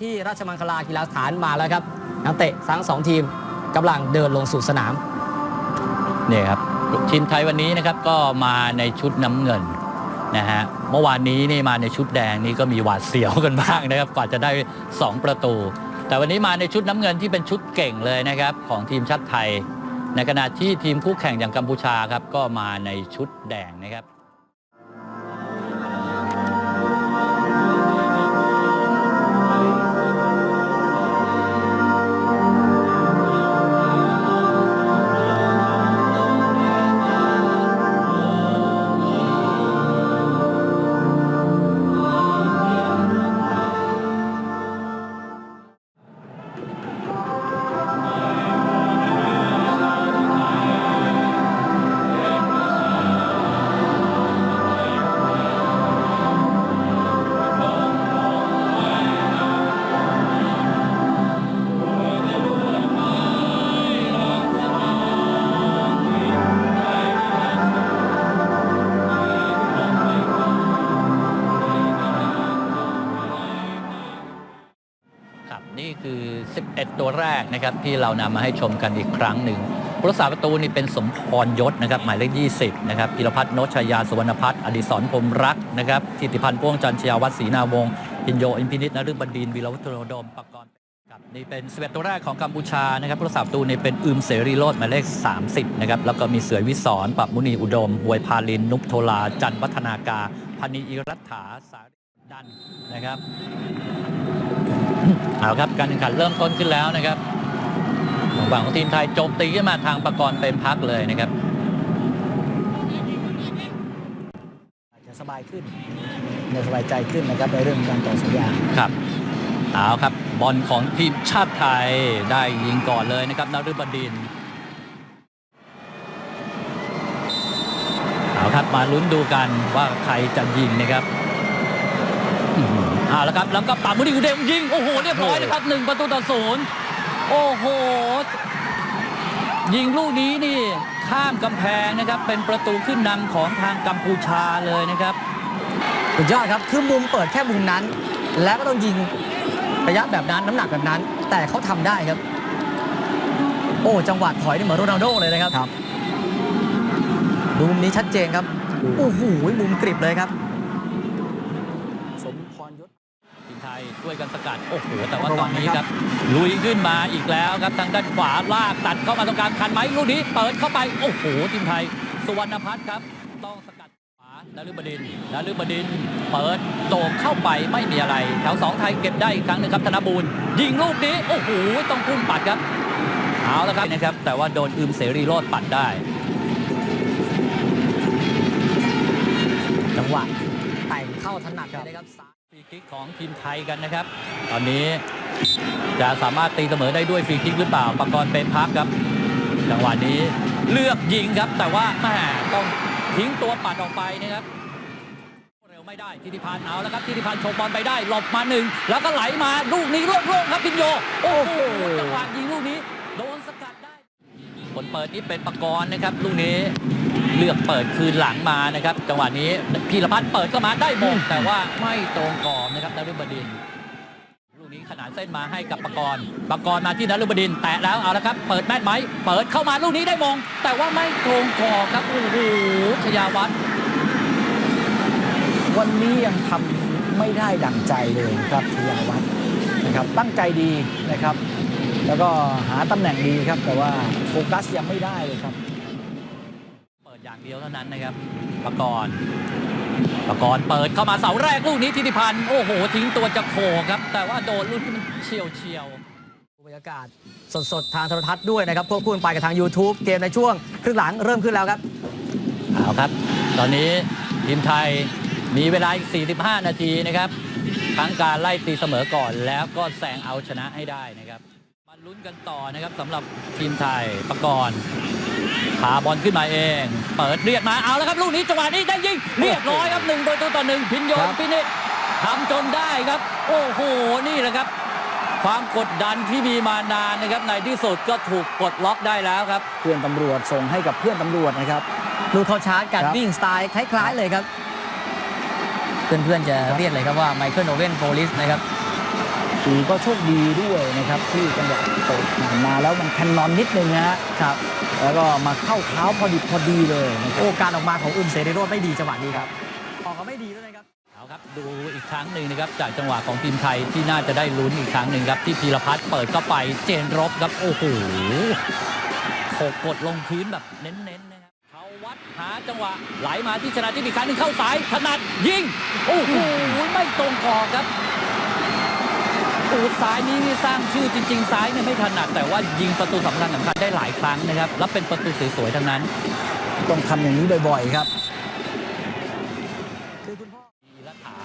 ที่ราชมังคลากีฬาสถานมาแล้วครับนักเตะทั้งสองทีมกำลังเดินลงสู่สนามเนี่ยครับทีมไทยวันนี้นะครับก็มาในชุดน้ำเงินนะฮะเมื่อวานนี้นี่มาในชุดแดงนี่ก็มีหวาดเสียวกันบ้างนะครับกว่าจะได้ 2 ประตู แต่วันนี้มาในชุดน้ำเงินที่เป็นชุดเก่งเลยนะครับของทีมชาติไทย ในขณะที่ทีมคู่แข่งอย่างกัมพูชาครับก็มาในชุดแดงนะครับ 11 ตัวแรกนะครับที่เรานำมาให้ชมกันอีกครั้งหนึ่งผู้รักษาประตูนี่เป็นสมพรยศนะครับหมายเลข 20 นะครับพิรพัฒน์โนชยาสุวรรณพัฒน์อดิศรพรมรักนะครับทิติพันธ์พ่วงจันทร์ชยาวัฒน์ศรีนาวงศ์พินโยอินพินิจนฤบดินวีรวัฒโนดมปกรณ์ครับนี่เป็น11ตัวแรกของกัมพูชานะครับผู้รักษาประตูนี่เป็นอึมเสรีโรจน์หมายเลข 30 นะครับแล้วก็มีเสือวิสรปับมุนีอุดมหวยพาลิน นุพโทลา จันทร์วัฒนากาพันีอิรัฐาสารดันนะครับ เอาครับการแข่งขันเริ่มต้นขึ้นแล้วนะครับฝั่งของทีมไทยโจมตีขึ้นมาทางประกรณ์เป็นพักเลยนะครับอาจจะสบายขึ้นจะสบายใจขึ้นนะครับในเรื่องการต่อสัญญาครับเอาครับบอลของทีมชาติไทยได้ยิงก่อนเลยนะครับนฤบดินทร์เอาครับมาลุ้นดูกันว่าใครจะยิงนะครับ อื้อหือเอาแล้วครับแล้วก็ปั๊มมุนีอุเดมยิง โอ้โห เรียบร้อยนะครับหนึ่งประตูต่อศูนย์โอ้โห ยิงลูกนี้นี่ข้ามกำแพงนะครับ เป็นประตูขึ้นนำของทางกัมพูชาเลยนะครับสุดยอดครับ คือมุมเปิดแค่มุมนั้น แล้วก็ต้องยิงระยะแบบนั้นน้ำหนักแบบนั้น แต่เขาทำได้ครับ โอ้จังหวะถอยนี่เหมือนโรนัลโดเลยนะครับครับดูมุมนี้ชัดเจนครับโอ้โหมุมกริบเลยครับ สมพรยศ ทีม ไทยช่วยกันสกัดโอ้โหแต่ว่าตอนนี้ครับลุยขึ้นมาอีกแล้วครับทางด้านขวาลากตัดเข้ามาตรงกลางคันไหมลูกนี้เปิดเข้าไปโอ้โหทีมไทย สุวรรณพัฒน์ครับต้องสกัดขวานฤบดินทร์นฤบดินทร์เปิดโตกเข้าไปไม่มีอะไรแถวสองไทยเก็บได้อีกครั้งหนึงครับธนบูรณ์ยิงลูกนี้โอ้โหต้องพุ่งปัดครับเอาแล้วครับนะครับ แต่ว่าโดนอึมเสรีโรดปัดได้จังหวะแต่งเข้าถนัดเลยนะครับซ้ายฟรีคิก ของทีมไทยกันนะครับ ตอนนี้จะสามารถตีเสมอได้ด้วยฟรีคิกหรือเปล่าปากรณ์เป็นพักครับ จังหวะนี้เลือกยิงครับ แต่ว่าแหม่ต้องทิ้งตัวปัดออกไปนะครับเร็วไม่ได้ทิติพันธ์เอาแล้วครับทิติพันธ์โชว์บอลไปได้หลบมาหนึ่งแล้วก็ไหลมาลูกนี้โล่งๆครับพินโยโอ้โหจังหวะยิงลูกนี้ โดนสกัดได้ผลเปิดนี่เป็นปากรณ์นะครับลูกนี้ เลือกเปิดคืนหลังมานะครับ จังหวะนี้พีรพัฒน์เปิดเข้ามาได้มงแต่ว่าไม่ตรงกรอบนะครับนฤบดินทร์ลูกนี้ขนานเส้นมาให้กับปากรณ์ปากรณ์มาที่นฤบดินทร์แตะแล้วเอาละครับ เปิดแม่นไหมเปิดเข้ามาลูกนี้ได้มง แต่ว่าไม่ตรงกรอบครับโอ้โหชยาวัฒน์วันนี้ยังทำไม่ได้ดั่งใจเลยครับชยาวัฒน์นะครับตั้งใจดีนะครับ แล้วก็หาตำแหน่งดีครับ แต่ว่าโฟกัสยังไม่ได้เลยครับเปิด อย่างเดียวเท่านั้นนะครับปากรณ์ปากรณ์เปิดเข้ามาเสาแรกลูกนี้ทิติพันธ์โอ้โห ทิ้งตัวจะโขครับ แต่ว่าโดนลูกที่มันเฉียวเฉียวบรรยากาศสดๆ ทางโทรทัศน์ด้วยนะครับควบคู่ไปกับทาง YouTube เกมในช่วงครึ่งหลังเริ่มขึ้นแล้วครับเอาครับ ตอนนี้ทีมไทยมีเวลาอีก 45 นาทีนะครับทั้งการไล่ตีเสมอก่อนแล้วก็แซงเอาชนะให้ได้นะครับมาลุ้นกันต่อนะครับสำหรับทีมไทยประกรณ์ พาบอลขึ้นมาเอง เปิดเรียกมาเอาแล้วครับลูกนี้จังหวะนี้ได้ยิงเรียบร้อยครับหนึ่งประตูต่อหนึ่งพินโยครันบพินิจทำจนได้ครับ โอ้โหนี่แหละครับ ความกดดันที่มีมานานนะครับในที่สุดก็ถูกปลดล็อกได้แล้วครับ เพื่อนตำรวจส่งให้กับเพื่อนตำรวจนะครับลูกเข้าชาร์จการครับวิ่งสไตล์คล้ายๆเลยครับ เพื่อนๆจะเรียกเลยครับว่าไมเคิลโอเว่นโพลิสนะครับปีก็โชคดีด้วยนะครับที่จังหวะเปิดผ่านมาแล้วมันแคนนอนนิดนึงนะฮะครับ แล้วก็มาเข้าเท้าพอดีพอดีเลยนะครับโอ้การออกมาของอึมเสรีโรจน์ไม่ดีจังหวะนี้ครับออกก็ไม่ดีด้วยนะครับเอาครับดูอีกครั้งหนึ่งนะครับจากจังหวะของทีมไทยที่น่าจะได้ลุ้นอีกครั้งหนึ่งครับที่พีรพัฒน์เปิดเข้าไปเจนรบครับโอ้โหโขกกดลงพื้นแบบเน้นๆนะครับเขาวัดหาจังหวะไหลมาที่ชนะที่อีกครั้งหนึ่งเข้าสายถนัดยิงโอ้โหไม่ตรงกรอบครับโอ้ซ้ายนี้นี่สร้างชื่อจริง ๆ ซ้ายเนี่ยไม่ถนัดแต่ว่ายิงประตูสำคัญสำคัญได้หลายครั้งนะครับแล้วเป็นประตูสวยๆทั้งนั้น ต้องทำอย่างนี้บ่อยๆครับคือคุณพ่อทีละขา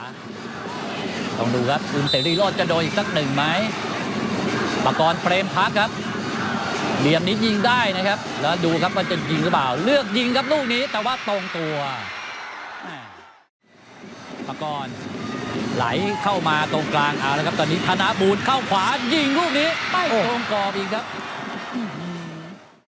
ต้องดูครับคุณเสรีโรจน์จะโดนอีกสักหนึ่งไหมปากรณ์เปรมพักครับเหลี่ยมนี้ยิงได้นะครับ แล้วดูครับว่าจะยิงหรือเปล่า เลือกยิงครับลูกนี้แต่ว่าตรงตัวปากรณ์ ไหลเข้ามาตรงกลางเอาแล้วครับตอนนี้ธนบูรณ์เข้าขวายิงลูกนี้ไม่ตรงกรอบอีกครับอื้อหือ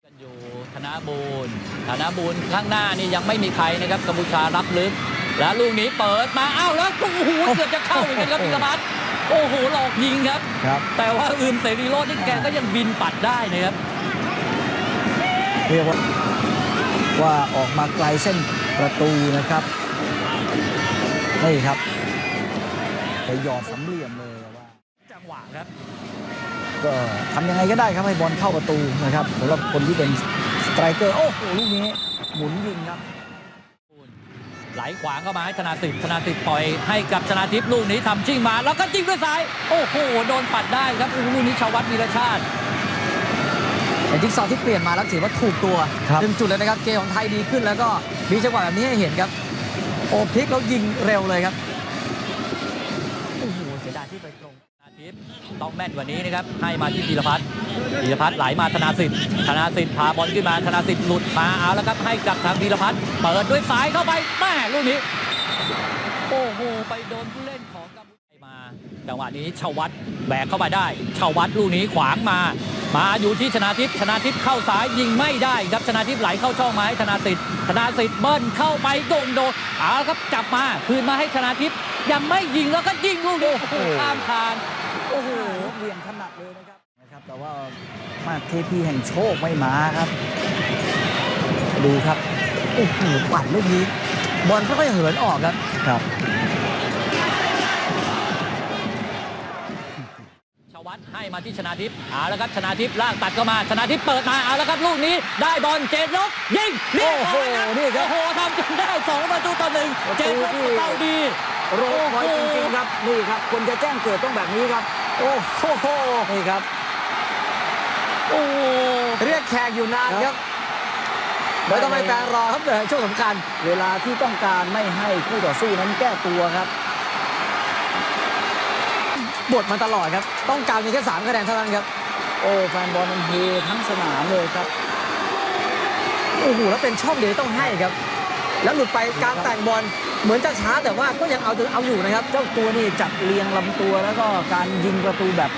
กันอยู่ธนบูรณ์ธนบูรณ์ข้างหน้านี่ยังไม่มีใครนะครับกัมพูชารับลึก แล้วลูกนี้เปิดมาอ้าวแล้วโอ้โหเกือบจะเข้าเหมือนกันครับพิรพัฒน์โอ้โหหลอกยิงครับครับแต่ว่าอื่นเสรีโรจน์นี่แกก็ยังบินปัดได้นะครับเรียกว่าว่าออกมาไกลเส้นประตูนะครับนี่ครับไป หยอดสำเหลี่ยมเลยว่าจังหวะครับ ก็ทำยังไงก็ได้ครับให้บอลเข้าประตูนะครับสำหรับคนที่เป็นสไตรเกอร์โอ้โหลูกนี้หมุนยิงครับไหลขวางเข้ามาให้ธนาสิทธิ์ธนาสิทธิ์ปล่อยให้กับชนาทิพย์ลูกนี้ทำชิงมา แล้วก็ยิงด้วยซ้าย โอ้โหโดนปัดได้ครับโอ้โหลูกนี้ชาววัดวีรชาติแต่จิ๊กซอว์ที่เปลี่ยนมาแล้วถือว่าถูกตัวครับหนึ่งจุดเลยนะครับเกมของไทยดีขึ้นแล้วก็มีจังหวะแบบนี้ให้เห็นครับ โอพลิกแล้วยิงเร็วเลยครับ โอ้โห เสียดายที่ไปตรง ธนาทิพย์ ต้องแม่นกว่านี้นะครับให้มาที่ธีรพัฒน์ธีรพัฒน์ไหลมาธนาสิทธิ์ธนาสิทธิ์พาบอลขึ้นมาธนาสิทธิ์หลุดมาเอาแล้วครับให้กับทางธีรพัฒน์เปิดด้วยซ้ายเข้าไปแม่ลูกนี้โอ้โหไปโดนผู้เล่นของกัมพูชามาจังหวะนี้ชาววัดแบกเข้าไปได้ชาววัดลูกนี้ขวางมา มาอยู่ที่ชนาทิพย์ชนาทิพย์เข้าซ้ายยิงไม่ได้ครับชนาทิพย์ไหลเข้าช่องมาให้ธนาสิทธิ์ธนาสิทธิ์เบิ้ลเข้าไปโดนโดนเอาครับจับมาคืนมาให้ชนาทิพย์ยังไม่ยิงแล้วก็ยิงลูกนี้โอ้โหข้ามคาน โอ้โหเวียงถนัดเลยนะครับนะครับแต่ว่ามาเทพีแห่งโชคไม่มาครับ ดูครับโอ้โหปัดลูกนี้บอลค่อยๆเหินออกครับครับชวัตให้มาที่ชนาทิพย์เอาแล้วครับชนาทิพย์ลากตัดเข้ามาชนาทิพย์เปิดมาเอาแล้วครับลูกนี้ได้บอลเจนรบยิงเรียบร้อยครับโอ้โหนี่ครับโอ้โหทำจนได้สองประตูต่อหนึ่งประตูเจนรบที่เป้าดีโรยพอยจริงๆครับนี่ครับคนจะแจ้งเกิดต้องแบบนี้ครับ โอ้โหนี่ครับโอ้โหเรียกแขกอยู่นานคครัรับบไม่ต้องไปแปลรอครับเดี๋ยวช่วงสำคัญ เวลาที่ต้องการไม่ให้คู่ต่อสู้นั้นแก้ตัวครับบทมาตลอดครับ ต้องการเพียงแค่สามคะแนนเท่านั้นครับ โอ้แฟนบอลมันเฮทั้งสนามเลยครับโอ้โหแล้วเป็นช่องเดียวที่ต้องให้ครับ แล้วหลุดไปกลารแต่งบอล เหมือนจะช้าแต่ว่าก็ยังเอาเอาอยู่นะครับ เจ้าตัวนี่จัดเรียงลำตัวแล้วก็การยิงประตูแบบ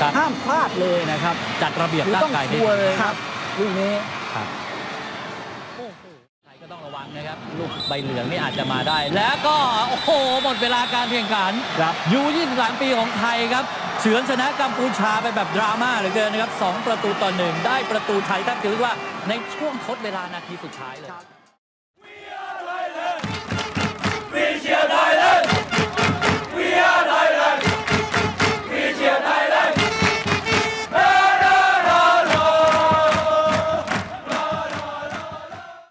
ครับห้ามพลาดเลยนะครับ จัดระเบียบคือร่าต้องงกายชัได้วร์ดีเลยครับลูกนี้ครับโอ้โหไทยก็ต้องระวังนะครับ ลูกใบเหลืองนี่อาจจะมาได้ แล้วก็โอ้โหหมดเวลาการแข่งขันครับยู23 ปีของไทยครับเฉือนชนะกัมพูชาไปแบบดราม่าเหลือเกินนะครับ 2 ประตูต่อหนึ่งได้ประตูไทยแทบจะเรียกว่าในช่วงทดเวลานาทีสุดท้ายเลย